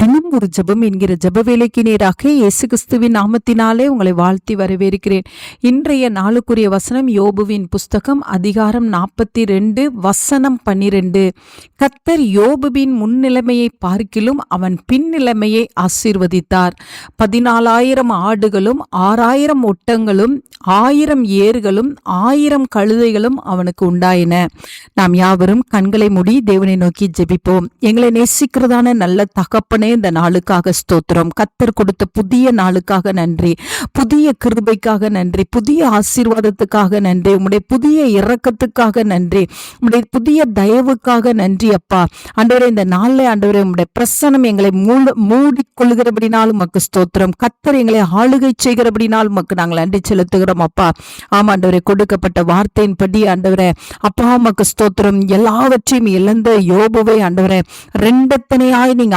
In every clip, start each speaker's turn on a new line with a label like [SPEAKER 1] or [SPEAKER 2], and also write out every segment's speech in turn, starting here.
[SPEAKER 1] தினம் ஒரு ஜெபம் என்கிற ஜப வேலைக்கு நேராக இயேசு கிறிஸ்துவின் நாமத்தினாலே உங்களை வாழ்த்தி வரவேற்கிறேன். இன்றைய நாளுக்குரிய வசனம் யோபுவின் புஸ்தகம் அதிகாரம் நாற்பத்தி ரெண்டு வசனம் பன்னிரெண்டு. கத்தர் யோபுவின் முன்னிலைமையை பார்க்கிலும் அவன் பின்னிலைமையை ஆசீர்வதித்தார். பதினாலாயிரம் ஆடுகளும் ஆறாயிரம் ஒட்டங்களும் ஆயிரம் ஏர்களும் ஆயிரம் கழுதைகளும் அவனுக்கு உண்டாயின. நாம் யாவரும் கண்களை மூடி தேவனை நோக்கி ஜெபிப்போம். எங்களை நேசிக்கிறதான நல்ல தகப்பனை இந்த நாளுக்காக ஸ்தோத்திரம். கத்தர் கொடுத்த புதிய நாளுக்காக நன்றி. புதிய கிருபைக்காக நன்றி. புதிய ஆசீர்வாதத்துக்காக நன்றி. உம்முடைய புதிய இறக்கத்துக்காக நன்றி. உம்முடைய புதிய தயவுக்காக நன்றி அப்பா. ஆண்டவரே இந்த நாளில் ஆண்டவரே உம்முடைய பிரசனம் எங்களை மூட மூடிக்கொள்கிறபடினால் உமக்கு ஸ்தோத்திரம். கத்தர் எங்களை ஆளுகை செய்கிறபடினால் உமக்கு நாங்கள் நன்றி செலுத்துகிறோம் அப்பா. ஆமா ஆண்டவரே கொடுக்கப்பட்ட வார்த்தையின்படி ஆண்டவரே அப்பா உமக்கு ஸ்தோத்திரம். எல்லாவற்றையும் இழந்த யோபுவை ஆண்டவரே ரெண்டத்தனையாய் நீங்க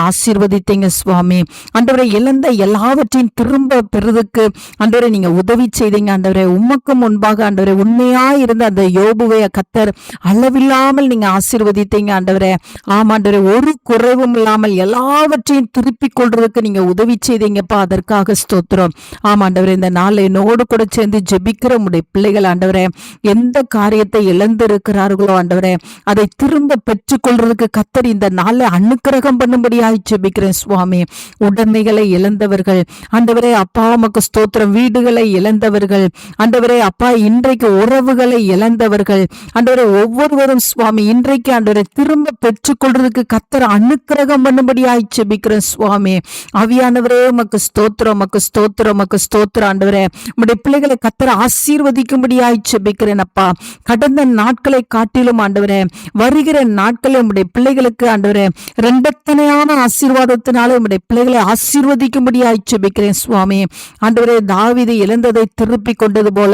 [SPEAKER 1] ஆசீர்வதித்தீங்க சுவாமி. அன்றவரை இழந்த எல்லாவற்றையும் திரும்ப பெறுவதற்கு அன்றவரை நீங்க உதவி செய்தீங்க. அந்தவரை உமக்கு முன்பாக அன்றவரை உண்மையா இருந்த அந்த யோபுவைய கத்தர் அளவில்லாமல் நீங்க ஆசீர்வதித்தீங்க. ஆண்டவரே ஆமாண்டவரே ஒரு குறைவும் இல்லாமல் எல்லாவற்றையும் திருப்பிக் கொள்றதுக்கு நீங்க உதவி செய்தீங்கப்பா. அதற்காக ஸ்தோத்திரம். ஆமாண்டவரே இந்த நாளை என்னோடு கூட சேர்ந்து ஜெபிக்கிற உடைய பிள்ளைகள் ஆண்டவரே எந்த காரியத்தை இழந்திருக்கிறார்களோ ஆண்டவரே அதை திரும்ப பெற்றுக்கொள்றதுக்கு கத்தர் இந்த நாளை அனுக்கிரகம் பண்ணும்படியாக ஜெபிக்க ஜெபிக்கிறேன் சுவாமி. உடைமைகளை இழந்தவர்கள் அந்தவரே அப்பா உமக்கு ஸ்தோத்திரம். வீடுகளை இழந்தவர்கள் அந்தவரே அப்பா இன்றைக்கு உறவுகளை இழந்தவர்கள் அந்தவரை ஒவ்வொருவரும் சுவாமி இன்றைக்கு அந்தவரை திரும்ப பெற்றுக்கொள்றதுக்கு கத்தர் அனுக்கிரகம் பண்ணும்படியாய் ஜெபிக்கிறேன் சுவாமி. அவியானவரே உமக்கு ஸ்தோத்திரம் உமக்கு ஸ்தோத்திரம் உமக்கு ஸ்தோத்திரம் ஆண்டவரே. உடைய பிள்ளைகளை கத்தர் ஆசீர்வதிக்கும்படியாய் ஜெபிக்கிறேன் அப்பா. கடந்த நாட்களை காட்டிலும் ஆண்டவரே வருகிற நாட்களை உடைய பிள்ளைகளுக்கு ஆண்டவரே ரெண்டத்தனையான ஆசீர்வாதம் ஆசீர்வாதத்தினால உம்முடைய பிள்ளைகளை ஆசீர்வதிக்கும்படியாய் ஜெபிக்கிறேன் சுவாமி. ஆண்டவரே தாவிதை இழந்ததை திருப்பி கொண்டது போல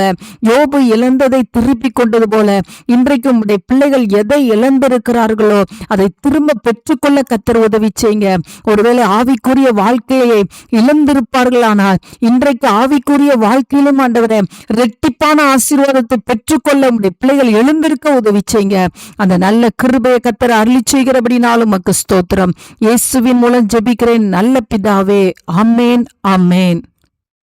[SPEAKER 1] யோபு இழந்ததை திருப்பி கொண்டது போல இன்றைக்கு உம்முடைய பிள்ளைகள் எதை இழந்திருக்கிறார்களோ அதை திரும்ப பெற்றுக்கொள்ள கத்தர் உதவி செய்யுங்க. ஒருவேளை ஆவிக்குரிய வாழ்க்கையை இழந்திருப்பார்களானால் இன்றைக்கு ஆவிக்குரிய வாழ்க்கையிலும் ஆண்டவரே ரெட்டிப்பான ஆசீர்வாதத்தை பெற்றுக்கொள்ள உம்முடைய பிள்ளைகள் எழுந்திருக்க உதவி செய்யுங்க. அந்த நல்ல கிருபையை கத்தர் அருளி செய்கிறபடினாலும் மக்கு ஸ்தோத்திரம். இயேசுவின் மூலம் ஜெபிக்கிறேன் நல்ல பிதாவே. Amen amen